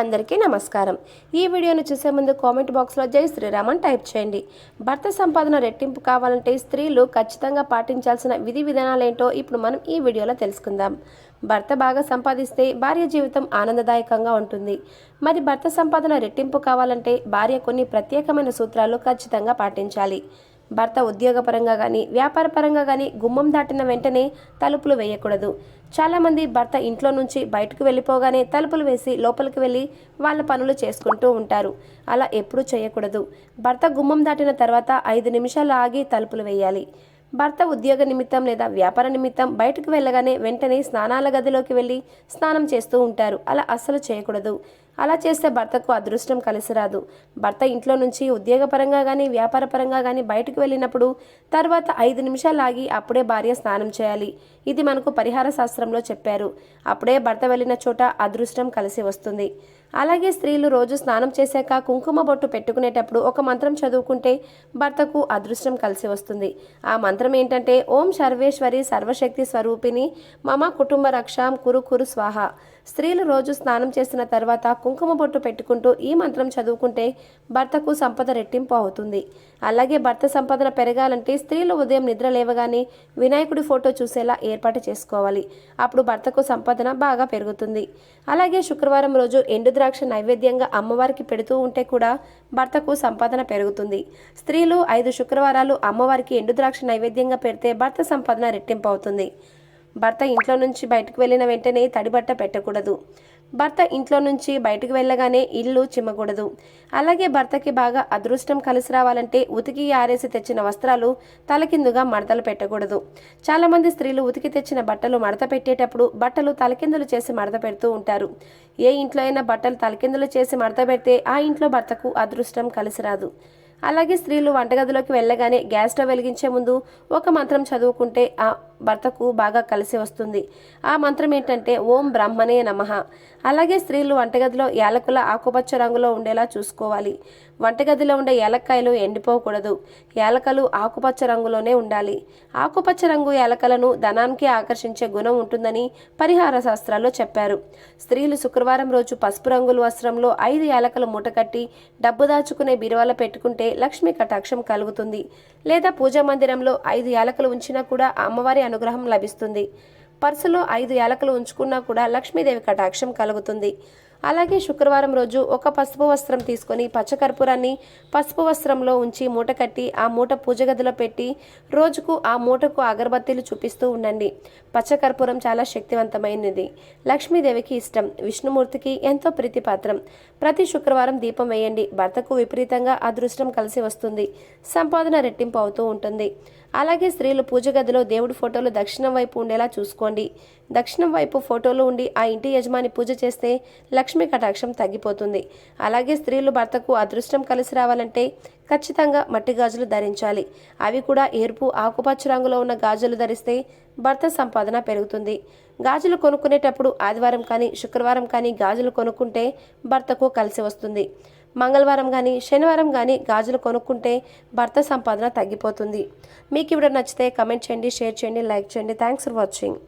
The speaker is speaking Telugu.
అందరికీ నమస్కారం. ఈ వీడియోను చూసే ముందు కామెంట్ బాక్స్లో జై శ్రీరామ్ అని టైప్ చేయండి. భర్త సంపాదన రెట్టింపు కావాలంటే స్త్రీలు ఖచ్చితంగా పాటించాల్సిన విధి విధానాలు ఏంటో ఇప్పుడు మనం ఈ వీడియోలో తెలుసుకుందాం. భర్త బాగా సంపాదిస్తే భార్య జీవితం ఆనందదాయకంగా ఉంటుంది. మరి భర్త సంపాదన రెట్టింపు కావాలంటే భార్య కొన్ని ప్రత్యేకమైన సూత్రాలు ఖచ్చితంగా పాటించాలి. భర్త ఉద్యోగపరంగా కానీ వ్యాపారపరంగా కానీ గుమ్మం దాటిన వెంటనే తలుపులు వేయకూడదు. చాలామంది భర్త ఇంట్లో నుంచి బయటకు వెళ్ళిపోగానే తలుపులు వేసి లోపలికి వెళ్ళి వాళ్ళ పనులు చేసుకుంటూ ఉంటారు. అలా ఎప్పుడూ చేయకూడదు. భర్త గుమ్మం దాటిన తర్వాత ఐదు నిమిషాలు ఆగి తలుపులు వేయాలి. భర్త ఉద్యోగ నిమిత్తం లేదా వ్యాపార నిమిత్తం బయటకు వెళ్ళగానే వెంటనే స్నానాల గదిలోకి వెళ్ళి స్నానం చేస్తూ ఉంటారు. అలా అస్సలు చేయకూడదు. అలా చేస్తే భర్తకు అదృష్టం కలిసి రాదు భర్త ఇంట్లో నుంచి ఉద్యోగపరంగా కానీ వ్యాపారపరంగా కానీ బయటకు వెళ్ళినప్పుడు తర్వాత ఐదు నిమిషాలు ఆగి అప్పుడే భార్య స్నానం చేయాలి. ఇది మనకు పరిహార శాస్త్రంలో చెప్పారు. అప్పుడే భర్త వెళ్ళిన చోట అదృష్టం కలిసి వస్తుంది. అలాగే స్త్రీలు రోజు స్నానం చేశాక కుంకుమ బొట్టు పెట్టుకునేటప్పుడు ఒక మంత్రం చదువుకుంటే భర్తకు అదృష్టం కలిసి వస్తుంది. ఆ మంత్రం ఏంటంటే ఓం సర్వేశ్వరి సర్వశక్తి స్వరూపిణి మమ కుటుంబ రక్షాం కురు కురు స్వాహ. స్త్రీలు రోజు స్నానం చేసిన తర్వాత కుంకుమ బొట్టు పెట్టుకుంటూ ఈ మంత్రం చదువుకుంటే భర్తకు సంపద రెట్టింపు అవుతుంది. అలాగే భర్త సంపాదన పెరగాలంటే స్త్రీలు ఉదయం నిద్ర లేవగానే వినాయకుడి ఫోటో చూసేలా ఏర్పాటు చేసుకోవాలి. అప్పుడు భర్తకు సంపాదన బాగా పెరుగుతుంది. అలాగే శుక్రవారం రోజు ఎండు ద్రాక్ష నైవేద్యంగా అమ్మవారికి పెడుతూ ఉంటే కూడా భర్తకు సంపాదన పెరుగుతుంది. స్త్రీలు ఐదు శుక్రవారాలు అమ్మవారికి ఎండు ద్రాక్ష నైవేద్యంగా పెడితే భర్త సంపాదన రెట్టింపు అవుతుంది. భర్త ఇంట్లో నుంచి బయటకు వెళ్ళిన వెంటనే తడిబట్ట పెట్టకూడదు. భర్త ఇంట్లో నుంచి బయటకు వెళ్ళగానే ఇల్లు చిమ్మకూడదు. అలాగే భర్తకి బాగా అదృష్టం కలిసి రావాలంటే ఉతికి ఆరేసి తెచ్చిన వస్త్రాలు తలకిందుగా మడతలు పెట్టకూడదు. చాలామంది స్త్రీలు ఉతికి తెచ్చిన బట్టలు మడత పెట్టేటప్పుడు బట్టలు తలకిందులు చేసి మడత పెడుతూ ఉంటారు. ఏ ఇంట్లో అయినా బట్టలు తలకిందులు చేసి మడత పెడితే ఆ ఇంట్లో భర్తకు అదృష్టం కలిసి రాదు. అలాగే స్త్రీలు వంటగదిలోకి వెళ్ళగానే గ్యాస్ స్టవ్ వెలిగించే ముందు ఒక మంత్రం చదువుకుంటే ఆ భర్తకు బాగా కలిసి వస్తుంది. ఆ మంత్రం ఏంటంటే ఓం బ్రహ్మనే నమః. అలాగే స్త్రీలు వంటగదిలో యాలకుల ఆకుపచ్చ రంగులో ఉండేలా చూసుకోవాలి. వంటగదిలో ఉండే యాలక్కాయలు ఎండిపోకూడదు. యాలకలు ఆకుపచ్చ రంగులోనే ఉండాలి. ఆకుపచ్చ రంగు యాలకలను ధనానికి ఆకర్షించే గుణం ఉంటుందని పరిహార శాస్త్రాల్లో చెప్పారు. స్త్రీలు శుక్రవారం రోజు పసుపు రంగుల వస్త్రంలో ఐదు యాలకలు మూటకట్టి డబ్బు దాచుకునే బీరువాల పెట్టుకుంటే లక్ష్మీ కటాక్షం కలుగుతుంది. లేదా పూజా మందిరంలో ఐదు యాలకలు ఉంచినా కూడా అమ్మవారి అనుగ్రహం లభిస్తుంది. పర్సులో ఐదు యాలకులు ఉంచుకున్నా కూడా లక్ష్మీదేవి కటాక్షం కలుగుతుంది. అలాగే శుక్రవారం రోజు ఒక పసుపు వస్త్రం తీసుకొని పచ్చకర్పూరాన్ని పసుపు వస్త్రంలో ఉంచి మూట కట్టి ఆ మూట పూజ గదిలో పెట్టి రోజుకు ఆ మూటకు అగరబత్తీలు చూపిస్తూ ఉండండి. పచ్చకర్పూరం చాలా శక్తివంతమైనది. లక్ష్మీదేవికి ఇష్టం. విష్ణుమూర్తికి ఎంతో ప్రీతిపాత్రం. ప్రతి శుక్రవారం దీపం వేయండి. భర్తకు విపరీతంగా అదృష్టం కలిసి వస్తుంది. సంపాదన రెట్టింపు అవుతూ ఉంటుంది. అలాగే స్త్రీలు పూజ గదిలో దేవుడి ఫోటోలు దక్షిణం వైపు ఉండేలా చూసుకోండి. దక్షిణం వైపు ఫోటోలు ఉండి ఆ ఇంటి యజమాని పూజ చేస్తే లక్ష్మీ కటాక్షం తగ్గిపోతుంది. అలాగే స్త్రీలు భర్తకు అదృష్టం కలిసి రావాలంటే ఖచ్చితంగా మట్టి గాజులు ధరించాలి. అవి కూడా ఎరుపు ఆకుపచ్చ రంగులో ఉన్న గాజులు ధరిస్తే భర్త సంపాదన పెరుగుతుంది. గాజులు కొనుక్కునేటప్పుడు ఆదివారం కానీ శుక్రవారం కానీ గాజులు కొనుక్కుంటే భర్తకు కలిసి వస్తుంది. మంగళవారం కానీ శనివారం కానీ గాజులు కొనుక్కుంటే భర్త సంపాదన తగ్గిపోతుంది. మీకు ఇప్పుడు నచ్చితే కమెంట్ చేయండి షేర్ చేయండి లైక్ చేయండి. Thanks for watching